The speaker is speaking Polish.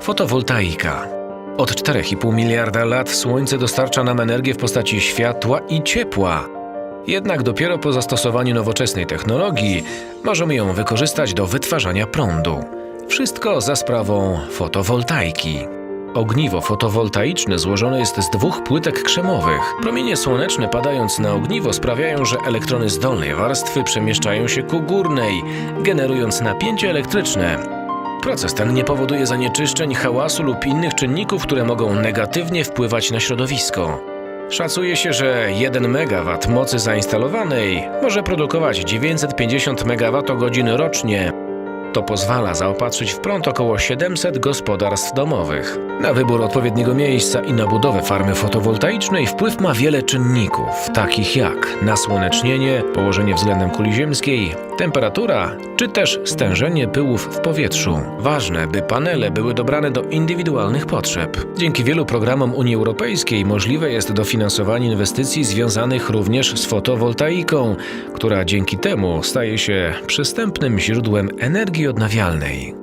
Fotowoltaika. Od 4,5 miliarda lat Słońce dostarcza nam energię w postaci światła i ciepła. Jednak dopiero po zastosowaniu nowoczesnej technologii możemy ją wykorzystać do wytwarzania prądu. Wszystko za sprawą fotowoltaiki. Ogniwo fotowoltaiczne złożone jest z dwóch płytek krzemowych. Promienie słoneczne padając na ogniwo sprawiają, że elektrony z dolnej warstwy przemieszczają się ku górnej, generując napięcie elektryczne. Proces ten nie powoduje zanieczyszczeń, hałasu lub innych czynników, które mogą negatywnie wpływać na środowisko. Szacuje się, że 1 MW mocy zainstalowanej może produkować 950 MWh rocznie. To pozwala zaopatrzyć w prąd około 700 gospodarstw domowych. Na wybór odpowiedniego miejsca i na budowę farmy fotowoltaicznej wpływ ma wiele czynników, takich jak nasłonecznienie, położenie względem kuli ziemskiej, temperatura czy też stężenie pyłów w powietrzu. Ważne, by panele były dobrane do indywidualnych potrzeb. Dzięki wielu programom Unii Europejskiej możliwe jest dofinansowanie inwestycji związanych również z fotowoltaiką, która dzięki temu staje się przystępnym źródłem energii odnawialnej.